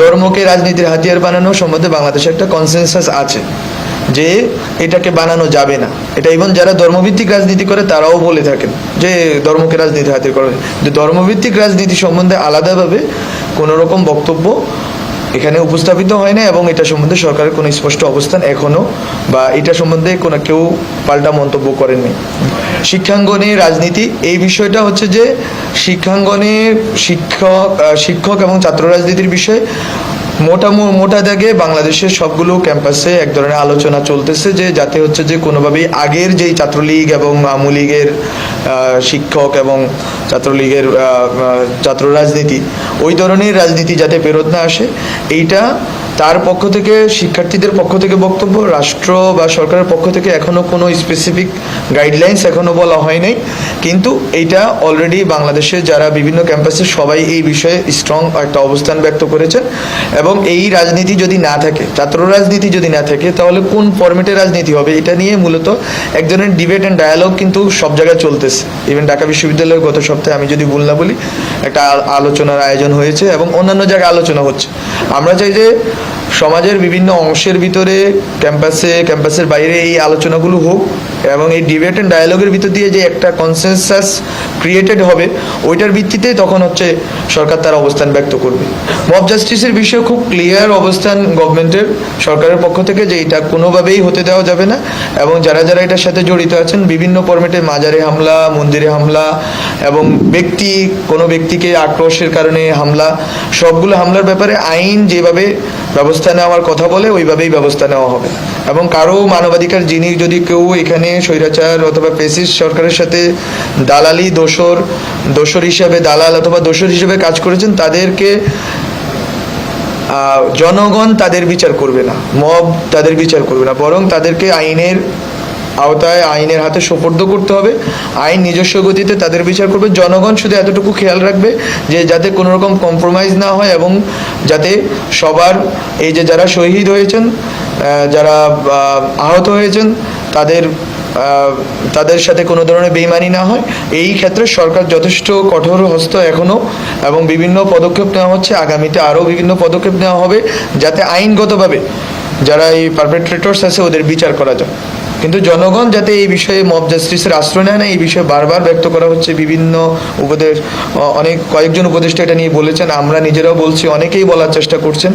ধর্মকে রাজনীতির হাতিয়ার বানানো সম্বন্ধে বাংলাদেশে একটা কনসেনসাস আছে যে এটাকে বানানো যাবে না। এটা ইভেন যারা ধর্মভিত্তিক রাজনীতি করে তারাও বলে থাকেন যে ধর্মকে রাজনীতি হাতিয়ার করা যে ধর্মভিত্তিক রাজনীতি সম্বন্ধে আলাদাভাবে কোনো রকম বক্তব্য এখানে উপস্থাপিত হয় না এবং এটা সম্বন্ধে সরকারের কোনো স্পষ্ট অবস্থান এখনও বা এটা সম্বন্ধে কোনো কেউ পাল্টা মন্তব্য করেননি। শিক্ষাঙ্গনে রাজনীতি, এই বিষয়টা হচ্ছে যে শিক্ষাঙ্গনে শিক্ষক শিক্ষক এবং ছাত্র রাজনীতির বিষয়ে। মোটা মোটা দাগে বাংলাদেশের সবগুলো ক্যাম্পাসে এক ধরনের আলোচনা চলতেছে যে, যাতে হচ্ছে যে কোনোভাবেই আগের যেই ছাত্রলীগ এবং আওয়ামী লীগের শিক্ষক এবং ছাত্রলীগের ছাত্র রাজনীতি, ওই ধরনের রাজনীতি যাতে ফেরত না আসে, এইটা তার পক্ষ থেকে, শিক্ষার্থীদের পক্ষ থেকে বক্তব্য, রাষ্ট্র বা সরকারের পক্ষ থেকে এখনও কোনো স্পেসিফিক গাইডলাইন্স এখনও বলা হয় নাই। কিন্তু এইটা অলরেডি বাংলাদেশে যারা বিভিন্ন ক্যাম্পাসে সবাই এই বিষয়ে স্ট্রং একটা অবস্থান ব্যক্ত করেছেন। এবং এই রাজনীতি যদি না থাকে, ছাত্র রাজনীতি যদি না থাকে, তাহলে কোন ফরম্যাটে রাজনীতি হবে? এটা নিয়ে মূলত এক ধরনের ডিবেট অ্যান্ড ডায়ালগ কিন্তু সব জায়গায় চলতেছে। ইভেন ঢাকা বিশ্ববিদ্যালয়ের গত সপ্তাহে আমি যদি ভুল না বলি, একটা আলোচনার আয়োজন হয়েছে এবং অন্যান্য জায়গায় আলোচনা হচ্ছে। আমরা চাই যে সমাজের বিভিন্ন অংশের ভিতরে ক্যাম্পাসে, ক্যাম্পাসের বাইরে এই আলোচনাগুলো হোক এবং এই ডিবেট অ্যান্ড ডায়ালগের ভিতর দিয়ে যে একটা কনসেনসাস ক্রিয়েটেড হবে, ওইটার ভিত্তিতেই তখন হচ্ছে সরকার তার অবস্থান ব্যক্ত করবে। মব জাস্টিসের বিষয়ে খুব ক্লিয়ার অবস্থান গভর্নমেন্টের সরকারের পক্ষ থেকে যে এটা কোনোভাবেই হতে দেওয়া যাবে না এবং যারা যারা এটার সাথে জড়িত আছেন, বিভিন্ন ফরম্যাটে মাজারে হামলা, মন্দিরে হামলা এবং ব্যক্তি, কোনো ব্যক্তিকে আক্রোশের কারণে হামলা, সবগুলো হামলার ব্যাপারে আইন যেভাবে ব্যবস্থা নেওয়ার কথা বলে ওইভাবেই ব্যবস্থা নেওয়া হবে। এবং কারও মানবাধিকার, যিনি যদি কেউ এখানে স্বৈরাচার অথবা পেসিস সরকারের সাথে দালালি, দোষর দোষর হিসাবে দালাল অথবা দোষর হিসাবে কাজ করেছেন, তাদেরকে জনগণ তাদের বিচার করবে না, মব তাদের বিচার করবে না, বরং তাদেরকে আইনের আওতায় আইনের হাতে সোপর্দ করতে হবে। আইন নিজস্ব গতিতে তাদের বিচার করবে। জনগণ শুধু এতটুকু খেয়াল রাখবে যে যাতে কোনো রকম কম্প্রোমাইজ না হয় এবং যাতে সবার এই যে যারা শহীদ হয়েছেন যারা আহত হয়েছেন, তাদের তাদের সাথে কোনো ধরনের বেইমানি না হয়। এই ক্ষেত্রে সরকার যথেষ্ট কঠোর হস্ত এখনও এবং বিভিন্ন পদক্ষেপ নেওয়া হচ্ছে। আগামীতে আরও বিভিন্ন পদক্ষেপ নেওয়া হবে যাতে আইনগতভাবে যারা এই পারপেট্রেটর্স আছে, ওদের বিচার করা যায়। কিন্তু জনগণ যাতে এই বিষয়ে মব জাস্টিসের আশ্রয় নেয় না, এই বিষয়ে বারবার ব্যক্ত করা হচ্ছে। বিভিন্ন উপদেশ অনেক কয়েকজন উপদেষ্টা এটা নিয়ে বলেছেন। আমরা নিজেরাও বলছি, অনেকেই বলার চেষ্টা করছেন।